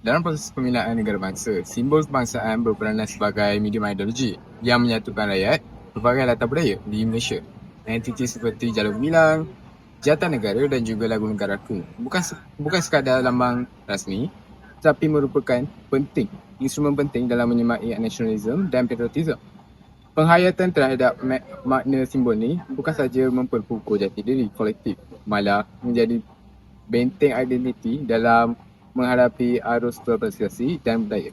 Dalam proses pembinaan negara bangsa, simbol kebangsaan berperanan sebagai medium ideologi yang menyatukan rakyat berbagai latar budaya di Malaysia. Entiti seperti Jalur Gemilang, Jata Negara dan juga Lagu Negaraku bukan bukan sekadar lambang rasmi tetapi merupakan penting, instrumen penting dalam menyemai nasionalisme dan patriotisme. Penghayatan terhadap mak- makna simbol ni bukan saja memperkukuh jati diri kolektif, malah menjadi benteng identiti dalam menghadapi arus globalisasi dan budaya.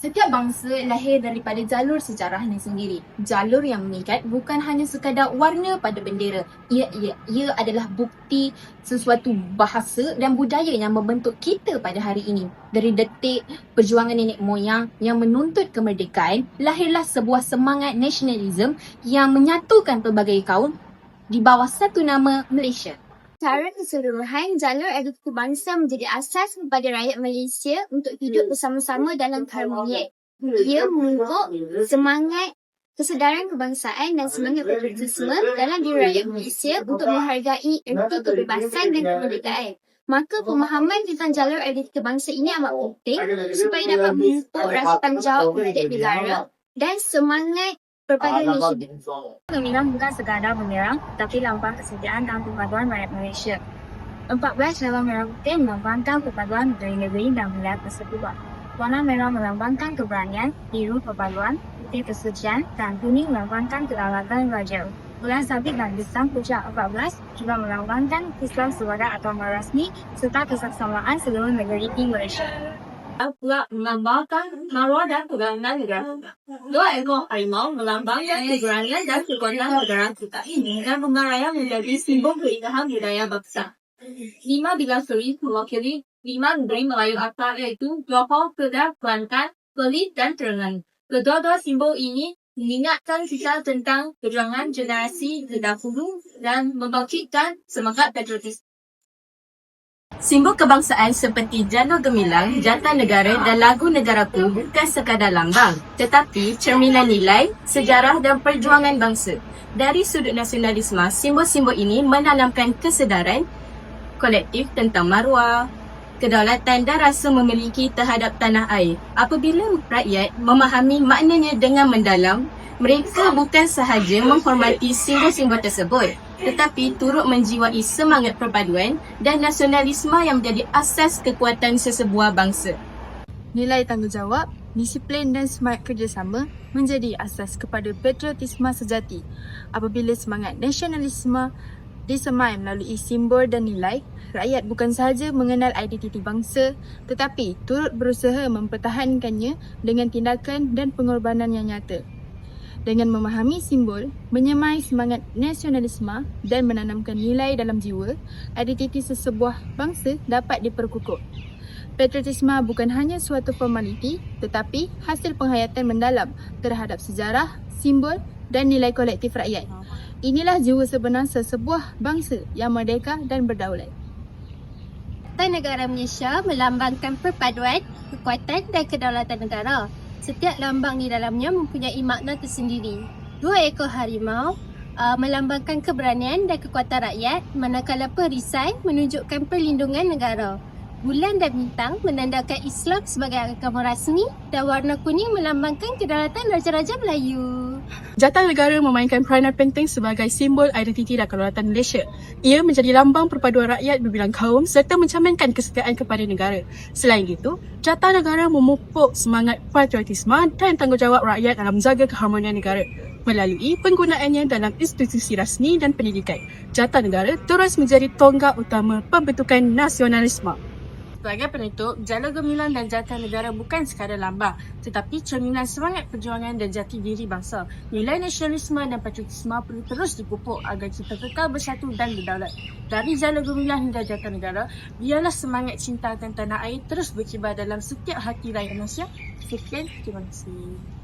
Setiap bangsa lahir daripada jalur sejarahnya sendiri. Jalur yang mengikat bukan hanya sekadar warna pada bendera. Ia, ia, ia adalah bukti sesuatu bahasa dan budaya yang membentuk kita pada hari ini. Dari detik perjuangan nenek moyang yang menuntut kemerdekaan, lahirlah sebuah semangat nasionalisme yang menyatukan pelbagai kaum di bawah satu nama Malaysia. Secara keseluruhan, jalur identiti bangsa menjadi asas kepada rakyat Malaysia untuk hidup bersama-sama dalam harmoni. Ia membentuk semangat kesedaran kebangsaan dan semangat patriotisme dalam diri rakyat Malaysia untuk menghargai erti kebebasan dan kemerdekaan. Maka pemahaman tentang jalur identiti bangsa ini amat penting supaya dapat memupuk rasa tanggungjawab terhadap negara dan semangat perpaduan Malaysia. Gemilang bukan sekadar bumerang, tapi lambang kesetiaan dan perpaduan rakyat Malaysia. 14 lambang merah putih melambangkan perpaduan negeri-negeri dan wilayah tersebut. Warna merah melambangkan keberanian, biru perpaduan, putih kesucian, dan kuning melambangkan kedaulatan raja. Bulan sabit dan bintang puncak 14 juga melambangkan Islam sebagai agama rasmi serta kesamaan seluruh negeri di Malaysia. Melambangkan marwah dan keberanian negara. Dua ekor harimau melambangkan keberanian dan kekuatan negara kita ini dan bunga raya menjadi simbol keindahan budaya bangsa. Lima bilah seri mewakili lima negeri Melayu akar iaitu Johor, Kedah, Kelantan, Perlis dan Terengganu. Kedua-dua simbol ini mengingatkan kita tentang perjuangan generasi terdahulu dan membangkitkan semangat patriotis. Simbol kebangsaan seperti jalur gemilang, jata negara dan lagu negaraku bukan sekadar lambang tetapi cerminan nilai, sejarah dan perjuangan bangsa. Dari sudut nasionalisme, simbol-simbol ini menanamkan kesedaran kolektif tentang maruah, kedaulatan dan rasa memiliki terhadap tanah air. Apabila rakyat memahami maknanya dengan mendalam, mereka bukan sahaja menghormati simbol-simbol tersebut tetapi turut menjiwai semangat perpaduan dan nasionalisme yang menjadi asas kekuatan sesebuah bangsa. Nilai tanggungjawab, disiplin dan semangat kerjasama menjadi asas kepada patriotisme sejati. Apabila semangat nasionalisme disemai melalui simbol dan nilai, rakyat bukan sahaja mengenal identiti bangsa tetapi turut berusaha mempertahankannya dengan tindakan dan pengorbanan yang nyata. Dengan memahami simbol, menyemai semangat nasionalisme dan menanamkan nilai dalam jiwa, identiti sesebuah bangsa dapat diperkukuh. Patriotisme bukan hanya suatu formaliti tetapi hasil penghayatan mendalam terhadap sejarah, simbol dan nilai kolektif rakyat. Inilah jiwa sebenar sesebuah bangsa yang merdeka dan berdaulat. Partai Negara Malaysia melambangkan perpaduan, kekuatan dan kedaulatan negara. Setiap lambang di dalamnya mempunyai makna tersendiri. Dua ekor harimau uh, melambangkan keberanian dan kekuatan rakyat, manakala perisai menunjukkan perlindungan negara. Bulan dan bintang menandakan Islam sebagai agama rasmi dan warna kuning melambangkan kedaulatan Raja-Raja Melayu. Jata negara memainkan peranan penting sebagai simbol identiti dan kedaulatan Malaysia. Ia menjadi lambang perpaduan rakyat berbilang kaum serta mencerminkan kesetiaan kepada negara. Selain itu, jata negara memupuk semangat patriotisme dan tanggungjawab rakyat dalam menjaga keharmonian negara melalui penggunaannya dalam institusi rasmi dan pendidikan. Jata negara terus menjadi tonggak utama pembentukan nasionalisme. Sebagai penutup, Jalur Gemilang dan Jata Negara bukan sekadar lambang tetapi cerminan semangat perjuangan dan jati diri bangsa. Nilai nasionalisme dan patriotisme perlu terus dipupuk agar kita kekal bersatu dan berdaulat. Dari Jalur Gemilang hingga Jata Negara, biarlah semangat cinta akan tanah air terus berkibar dalam setiap hati rakyat Malaysia. Sekian, terima kasih.